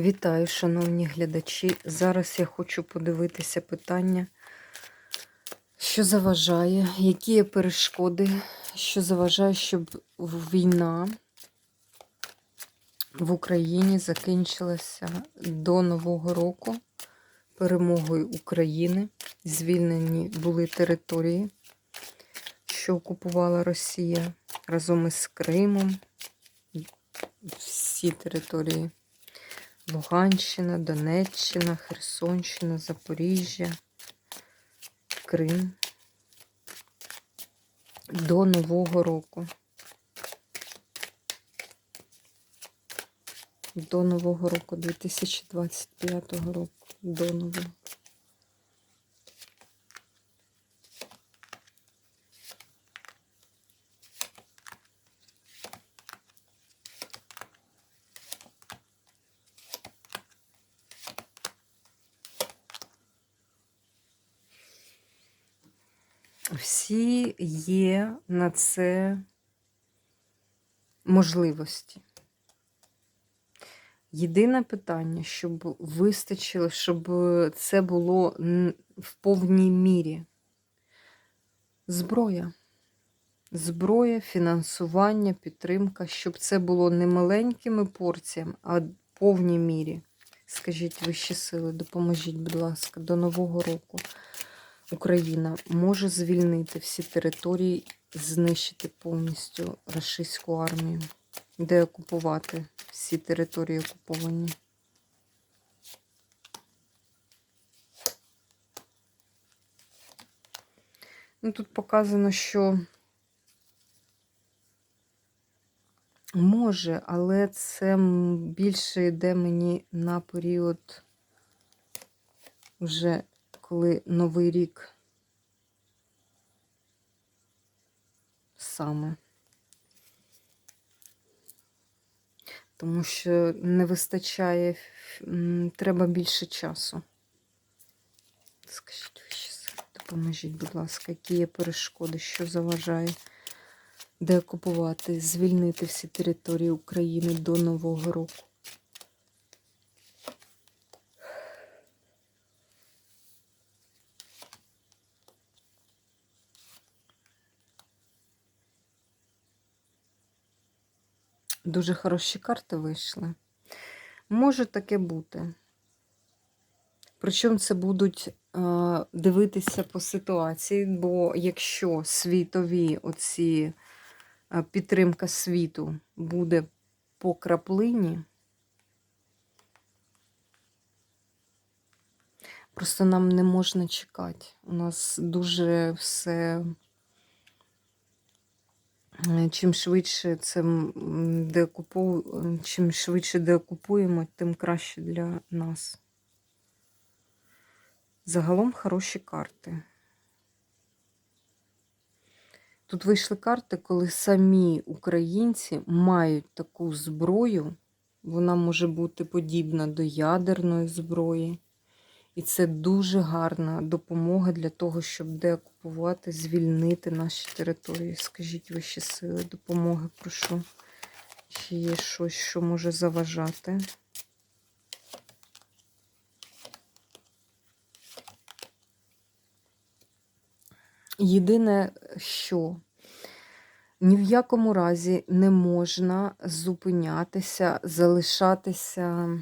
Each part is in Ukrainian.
Вітаю, шановні глядачі. Зараз я хочу подивитися питання, що заважає, які є перешкоди, що заважає, щоб війна в Україні закінчилася до Нового року перемогою України. Звільнені були території, що окупувала Росія разом із Кримом. Всі території. Луганщина, Донеччина, Херсонщина, Запоріжжя, Крим до Нового року. До Нового року, 2025 року. До Нового. Всі є на це можливості. Єдине питання, щоб вистачило, щоб це було в повній мірі. Зброя. Зброя, фінансування, підтримка, щоб це було не маленькими порціями, а в повній мірі. Скажіть вищі сили, допоможіть, будь ласка, до Нового року. Україна може звільнити всі території, знищити повністю рашистську армію, де окупувати всі території окуповані. Ну, тут показано, що може, але це більше йде мені на період вже коли Новий рік саме. Тому що не вистачає, треба більше часу. Скажіть ви ще, допоможіть, будь ласка, які є перешкоди, що заважає деокупувати, звільнити всі території України до Нового року. Дуже хороші карти вийшли. Може таке бути. Причому це будуть е, дивитися по ситуації, бо якщо світові оці е, підтримка світу буде по краплині, просто нам не можна чекати. У нас дуже все. Е, Чим швидше це деокупу... чим швидше деокупуємо, тим краще для нас. Загалом хороші карти. Тут вийшли карти, коли самі українці мають таку зброю, вона може бути подібна до ядерної зброї. І це дуже гарна допомога для того, щоб деокупувати, звільнити наші території. Скажіть вищі сили, допомоги, прошу. Чи є щось, що може заважати? Єдине, що ні в якому разі не можна зупинятися, залишатися,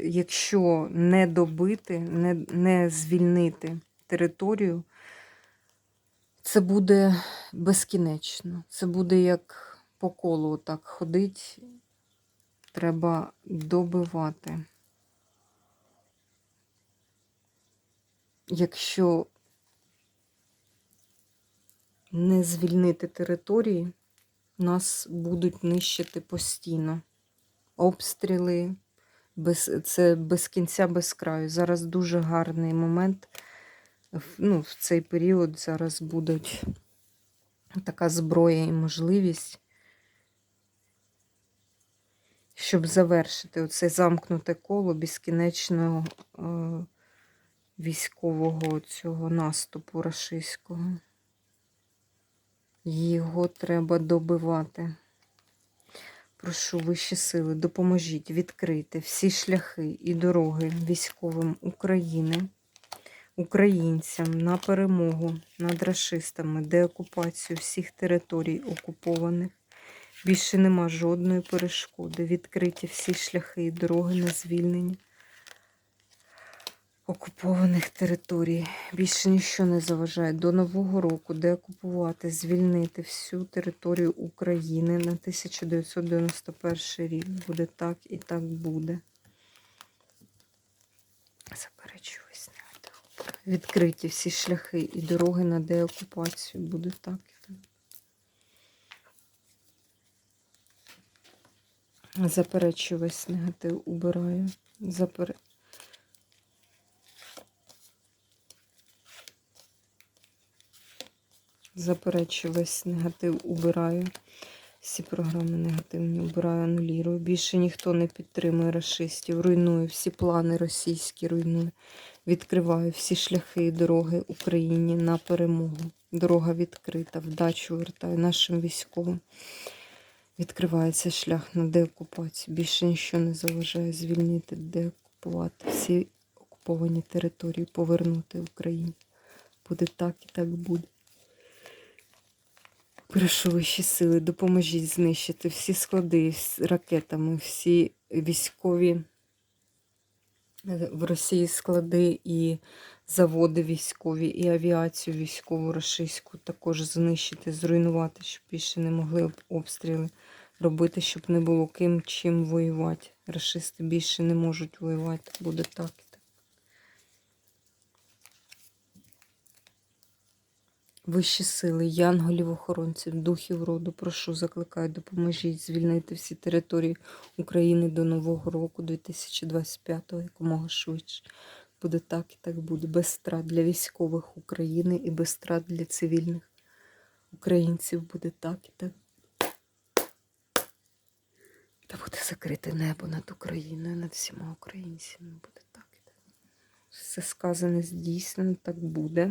якщо не добити, не, не звільнити територію, це буде безкінечно. Це буде як по колу так ходить. Треба добивати. Якщо не звільнити території, нас будуть нищити постійно. Обстріли, без, це без кінця, без краю. Зараз дуже гарний момент. Ну, в цей період зараз будуть така зброя і можливість, щоб завершити оце замкнуте коло безкінечного е, військового цього наступу рашистського. Його треба добивати. Прошу вищі сили, допоможіть відкрити всі шляхи і дороги військовим України, українцям на перемогу над расистами, деокупацію всіх територій окупованих. Більше нема жодної перешкоди. Відкриті всі шляхи і дороги на звільнення окупованих територій. Більше ніщо не заважає до Нового року деокупувати, звільнити всю територію України на 1991 рік. Буде так і так буде. Заперечуюсь. Відкриті всі шляхи і дороги на деокупацію. Буде так і так. Заперечую весь негатив, убираю. Запер... Заперечую весь негатив, убираю. Всі програми негативні убираю, анулірую. Більше ніхто не підтримує расистів. Руйную всі плани російські, руйную. Відкриваю всі шляхи і дороги Україні на перемогу. Дорога відкрита, вдачу вертаю нашим військовим. Відкривається шлях на деокупацію. Більше нічого не заважає звільнити, деокупувати всі окуповані території, повернути Україні. Буде так і так буде. Прошу вищі сили, допоможіть знищити всі склади з ракетами, всі військові е, в Росії склади і заводи військові, і авіацію військову російську також знищити, зруйнувати, щоб більше не могли обстріли робити, щоб не було ким чим воювати. Рашисти більше не можуть воювати. Буде так і так. Вищі сили, янголів, охоронців, духів роду, прошу, закликаю, допоможіть звільнити всі території України до Нового року 2025-го, якомога швидше. Буде так і так буде. Без страт для військових України і без страт для цивільних українців буде так і так. Та буде закрите небо над Україною, над всіма українцями. Буде так і так. Все сказане здійснено, так буде.